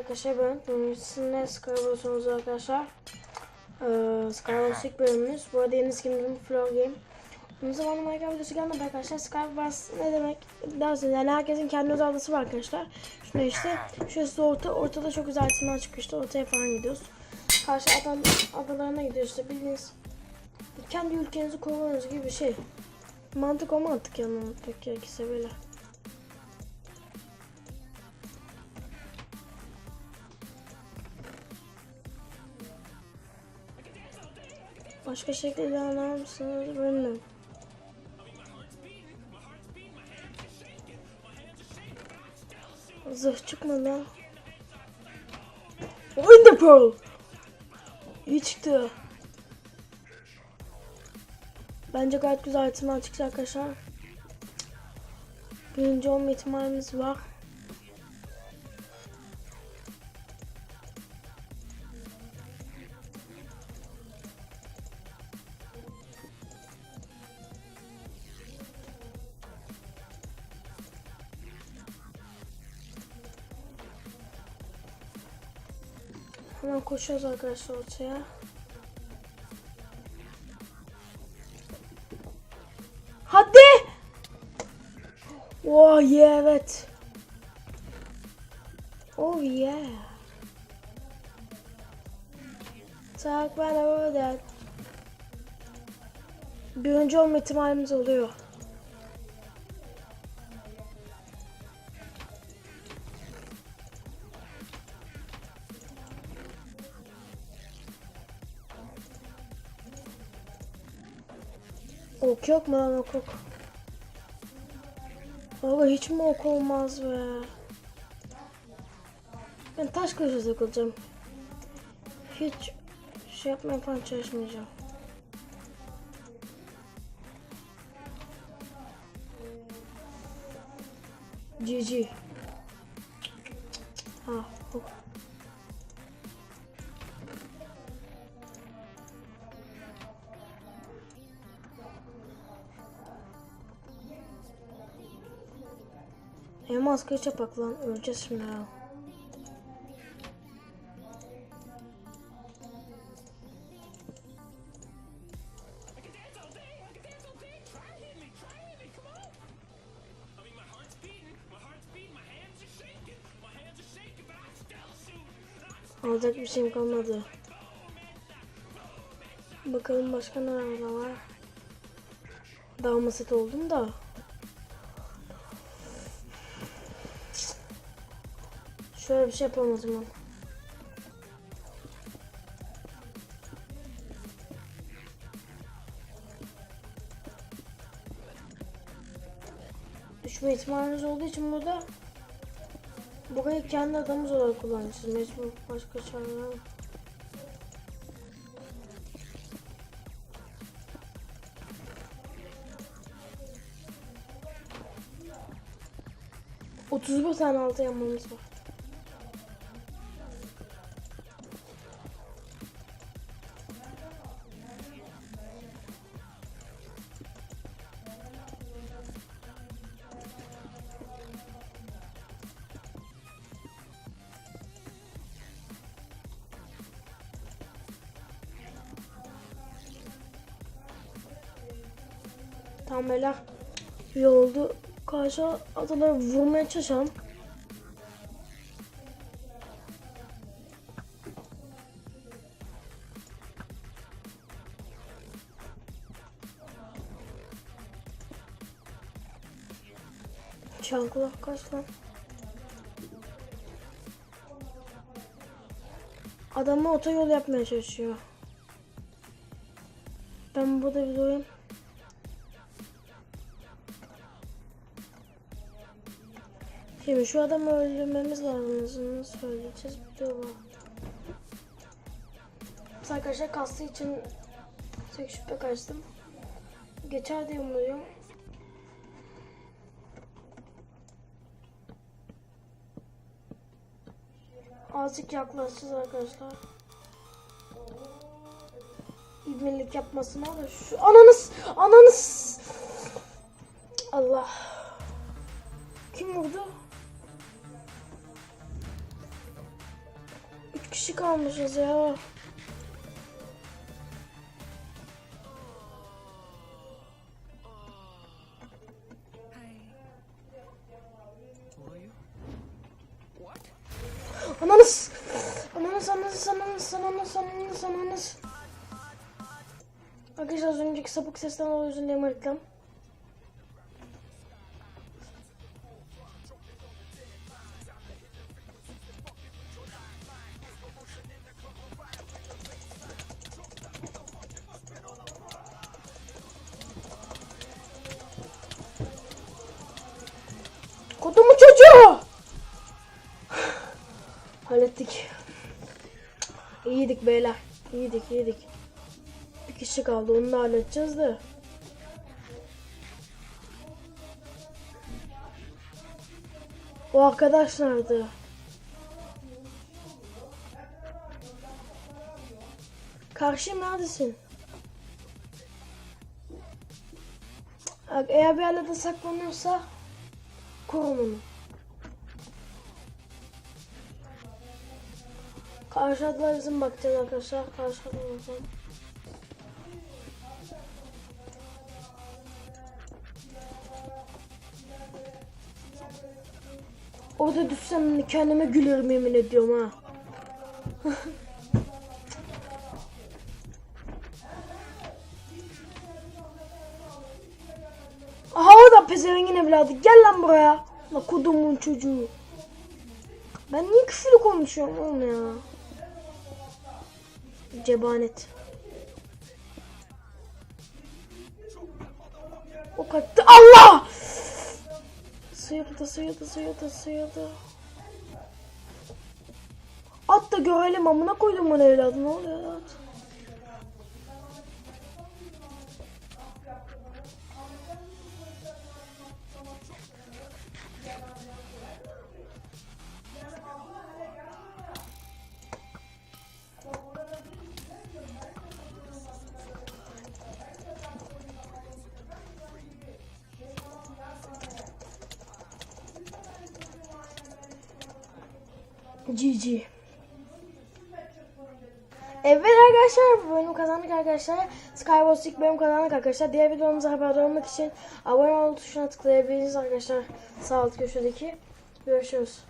arkadaşlar ben. Sizinle oynuyoruz arkadaşlar. Ee, Skywars ilk bölümümüz. Bu arada yeni skinimizin Floor Game. Bunun zamanı Minecraft videosu gelmedi arkadaşlar. Skywars ne demek dersiniz. Yani herkesin kendi özel adası var arkadaşlar. Şurada işte. Şurası orta. Ortada çok güzel isimler çıkıyor işte. Ortaya falan gidiyoruz. Karşı adam adalarına gidiyoruz işte bildiğiniz. Kendi ülkenizi korumanız gibi bir şey. Mantık o mantık yani mantık gerekirse böyle. Başka şekilde anlar mısınız bilmiyorum. Zırh çıkmadı. Wonder Pearl. İyi çıktı. Bence gayet güzel ihtimal çıkacak arkadaşlar. Birinci olma ihtimalimiz var. Hemen koşuyoruz arkadaşlar ortaya. Hadi! Oh yeah evet. Oh yeah. Talk about that. Birinci olma ihtimalimiz oluyor. Ok yok mu lan ok ok? Baba hiç mi ok olmaz be? Ben taş kılıçla takılacağım. Hiç şey yapmaya falan çalışmayacağım. GG. Ha, ok. Elmas kılıç yapak lan. Öleceğiz şimdi ya. Alacak bir şeyim kalmadı. Bakalım başka neler var. Daha maset oldum da. Şöyle bir şey yapalım o. Düşme ihtimaliniz olduğu için burada burayı kendi adamımız olarak kullanacağız. Mecbur başka çare yok. Otuz bir tane altı yanmamız var. Tam böyle iyi oldu. Karşı adaları vurmaya çalışalım. Çankula kaç lan? Adamı otoyol yapmaya çalışıyor. Ben burada bir durayım. Şimdi şu adamı öldürmemiz lazım. Söyleyeceğiz? Bak. Biz arkadaşlar kastı için tek şüphe kaçtım. Geçer diye umuyorum. Azıcık yaklaşacağız arkadaşlar. İbnelik yapmasına da şu ananız ananız Allah kim vurdu? Kişi kalmışız ya. Ananız! Ananız, ananız, ananız, ananız, ananız, ananız. Arkadaşlar az önceki sapık sesten dolayı özür dilerim reklam. Kodumu çocuğu! Hallettik. İyiydik beyler. İyiydik iyiydik. Bir kişi kaldı onu da halledeceğiz de. O arkadaş nerede? Karşı neredesin? Eğer bir yerlerde saklanıyorsa korun onu. Karşıladılar bizim bakacağız arkadaşlar. Karşıladılar bakalım. Orada düşsem kendime gülerim yemin ediyorum ha. pezevengin evladı. Gel lan buraya. La kodumun çocuğu. Ben niye küfürlü konuşuyorum oğlum ya? Cebanet. O kattı. Allah! Sıyırdı, sıyırdı, sıyırdı, sıyırdı. At da görelim amına koydum bana evladım. Ne oluyor at? GG. Evet arkadaşlar bu bölüm kazandık arkadaşlar. Skywars ilk bölüm kazandık arkadaşlar. Diğer videomuza haberdar olmak için abone ol tuşuna tıklayabilirsiniz arkadaşlar. Sağ alt köşedeki. Görüşürüz.